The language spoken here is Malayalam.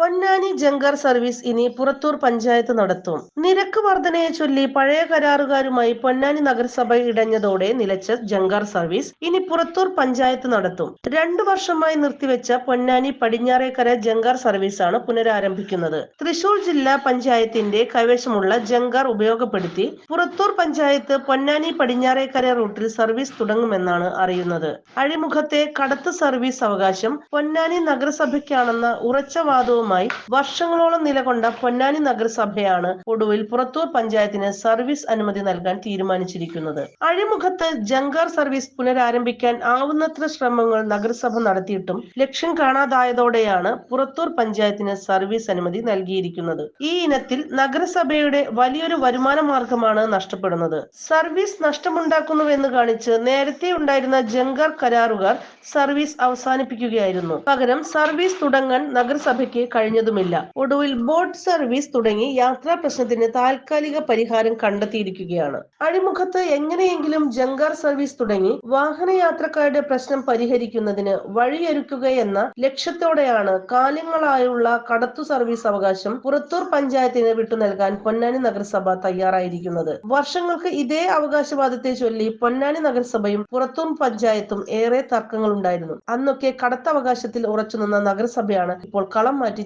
പൊന്നാനി ജങ്കർ സർവീസ് ഇനി പുറത്തൂർ പഞ്ചായത്ത് നടത്തും. നിരക്ക് വർധനയെ ചൊല്ലി പഴയ കരാറുകാരുമായി പൊന്നാനി നഗരസഭ ഇടഞ്ഞതോടെ നിലച്ച ജങ്കർ സർവീസ് ഇനി പുറത്തൂർ പഞ്ചായത്ത് നടത്തും. രണ്ടു വർഷമായി നിർത്തിവെച്ച പൊന്നാനി പടിഞ്ഞാറേക്കര ജങ്കർ ആണ് പുനരാരംഭിക്കുന്നത്. തൃശൂർ ജില്ലാ പഞ്ചായത്തിന്റെ കൈവശമുള്ള ജങ്കർ ഉപയോഗപ്പെടുത്തി പുറത്തൂർ പഞ്ചായത്ത് പൊന്നാനി പടിഞ്ഞാറേക്കര റൂട്ടിൽ സർവീസ് തുടങ്ങുമെന്നാണ് അറിയുന്നത്. അഴിമുഖത്തെ കടത്ത് സർവീസ് അവകാശം പൊന്നാനി നഗരസഭയ്ക്കാണെന്ന ഉറച്ച വാദവുമായി വർഷങ്ങളോളം നിലകൊണ്ട പൊന്നാനി നഗരസഭയാണ് ഒടുവിൽ പുറത്തൂർ പഞ്ചായത്തിന് സർവീസ് അനുമതി നൽകാൻ തീരുമാനിച്ചിരിക്കുന്നത്. അഴിമുഖത്ത് ജങ്കാർ സർവീസ് പുനരാരംഭിക്കാൻ ആവുന്നത്ര ശ്രമങ്ങൾ നഗരസഭ നടത്തിയിട്ടും ലക്ഷ്യം കാണാതായതോടെയാണ് പുറത്തൂർ പഞ്ചായത്തിന് സർവീസ് അനുമതി നൽകിയിരിക്കുന്നത്. ഈ ഇനത്തിൽ നഗരസഭയുടെ വലിയൊരു വരുമാന മാർഗമാണ് നഷ്ടപ്പെടുന്നത്. സർവീസ് നഷ്ടമുണ്ടാക്കുന്നുവെന്ന് കാണിച്ച് നേരത്തെ ഉണ്ടായിരുന്ന ജങ്കാർ കരാറുകാർ സർവീസ് അവസാനിപ്പിക്കുകയായിരുന്നു. പകരം സർവീസ് തുടങ്ങാൻ നഗരസഭയ്ക്ക് കഴിഞ്ഞതുമില്ല. ഒടുവിൽ ബോട്ട് സർവീസ് തുടങ്ങി യാത്രാ പ്രശ്നത്തിന് താൽക്കാലിക പരിഹാരം കണ്ടെത്തിയിരിക്കുകയാണ്. അഴിമുഖത്ത് എങ്ങനെയെങ്കിലും ജങ്കാർ സർവീസ് തുടങ്ങി വാഹനയാത്രക്കാരുടെ പ്രശ്നം പരിഹരിക്കുന്നതിന് വഴിയൊരുക്കുകയെന്ന ലക്ഷ്യത്തോടെയാണ് കാലങ്ങളായുള്ള കടത്തു സർവീസ് അവകാശം പുറത്തൂർ പഞ്ചായത്തിന് വിട്ടു നൽകാൻ പൊന്നാനി നഗരസഭ തയ്യാറായിരിക്കുന്നത്. വർഷങ്ങൾക്ക് ഇതേ അവകാശവാദത്തെ ചൊല്ലി പൊന്നാനി നഗരസഭയും പുറത്തൂർ പഞ്ചായത്തും ഏറെ തർക്കങ്ങളുണ്ടായിരുന്നു. അന്നൊക്കെ കടത്തവകാശത്തിൽ ഉറച്ചുനിന്ന നഗരസഭയാണ് ഇപ്പോൾ കളം മാറ്റി